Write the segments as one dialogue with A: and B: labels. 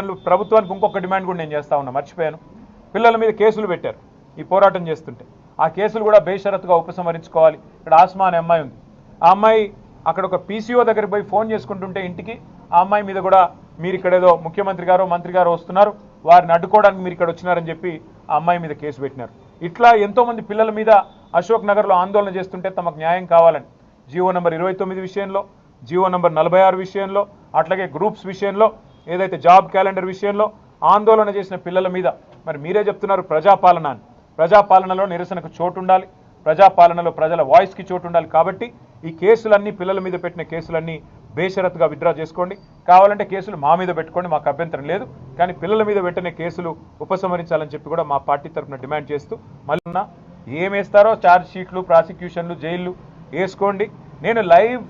A: ప్రభుత్వానికి ఇంకొక డిమాండ్ కూడా నేను చేస్తా ఉన్నా మర్చిపోయాను. పిల్లల మీద కేసులు పెట్టారు ఈ పోరాటం చేస్తుంటే. ఆ కేసులు కూడా బేషరత్గా ఉపసంహరించుకోవాలి. ఇక్కడ ఆస్మా అనే అమ్మాయి ఉంది. ఆ అమ్మాయి అక్కడ ఒక పీసీఓ దగ్గరికి పోయి ఫోన్ చేసుకుంటుంటే ఇంటికి ఆ అమ్మాయి మీద కూడా మీరు ఇక్కడ ఏదో ముఖ్యమంత్రి గారు మంత్రి గారు వస్తున్నారు వారిని అడ్డుకోవడానికి మీరు ఇక్కడ వచ్చినారని చెప్పి ఆ అమ్మాయి మీద కేసు పెట్టినారు. ఇట్లా ఎంతో మంది పిల్లల మీద అశోక్ నగర్లో ఆందోళన చేస్తుంటే తమకు న్యాయం కావాలని. జీవో నెంబర్ ఇరవై తొమ్మిది విషయంలో జీవో నెంబర్ నలభై ఆరు విషయంలో అట్లాగే గ్రూప్స్ విషయంలో ఏదైతే జాబ్ క్యాలెండర్ విషయంలో ఆందోళన చేసిన పిల్లల మీద మరి మీరే చెప్తున్నారు ప్రజాపాలన అని. ప్రజాపాలనలో నిరసనకు చోటు ఉండాలి ప్రజాపాలనలో ప్రజల వాయిస్కి చోటు ఉండాలి కాబట్టి ఈ కేసులన్నీ పిల్లల మీద పెట్టిన కేసులన్నీ బేషరత్గా విత్డ్రా చేసుకోండి. కావాలంటే కేసులు మా మీద పెట్టుకోండి మాకు అభ్యంతరం లేదు. కానీ పిల్లల మీద పెట్టిన కేసులు ఉపసంహరించాలని చెప్పి కూడా మా పార్టీ తరఫున డిమాండ్ చేస్తూ మళ్ళీ ఉన్న ఏమేస్తారో ఛార్జ్ షీట్లు ప్రాసిక్యూషన్లు జైళ్ళు వేసుకోండి. నేను లైవ్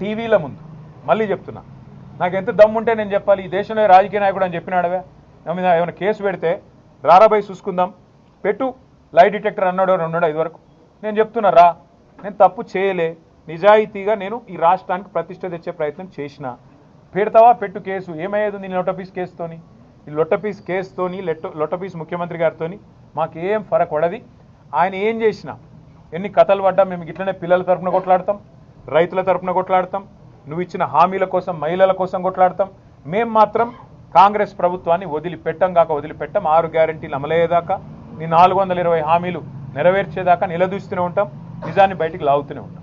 A: టీవీల ముందు మళ్ళీ చెప్తున్నా. నాకు ఎంత దమ్ముంటే నేను చెప్పాలి ఈ దేశంలో రాజకీయ నాయకుడు అని చెప్పినాడవే? నా మీద ఏమైనా కేసు పెడితే రారాబై చూసుకుందాం. పెట్టు లై డిటెక్టర్ అన్నాడు అని ఉన్నాడు ఇదివరకు నేను చెప్తున్నా రా. నేను తప్పు చేయలే. నిజాయితీగా నేను ఈ రాష్ట్రానికి ప్రతిష్ట తెచ్చే ప్రయత్నం చేసిన. పెడతావా? పెట్టు కేసు. ఏమయ్యేది నీ లొట్టపీస్ కేసుతోని? ఈ లొట్టపీస్ కేసుతోని లెట్ట లొట్టపీస్ ముఖ్యమంత్రి గారితోని మాకేం ఫరక్ పడది. ఆయన ఏం చేసినా ఎన్ని కథలు పడ్డా మేము ఇట్లనే పిల్లల తరపున కొట్లాడతాం రైతుల తరపున కొట్లాడతాం నువ్వు ఇచ్చిన హామీల కోసం మహిళల కోసం కొట్లాడతాం. మేం మాత్రం కాంగ్రెస్ ప్రభుత్వాన్ని వదిలిపెట్టం కాక వదిలిపెట్టం ఆరు గ్యారంటీలు అమలయ్యేదాకా నీ నాలుగు వందల ఇరవై హామీలు నెరవేర్చేదాకా నిలదూస్తూనే ఉంటాం నిజాన్ని బయటికి లాగుతూనే ఉంటాం.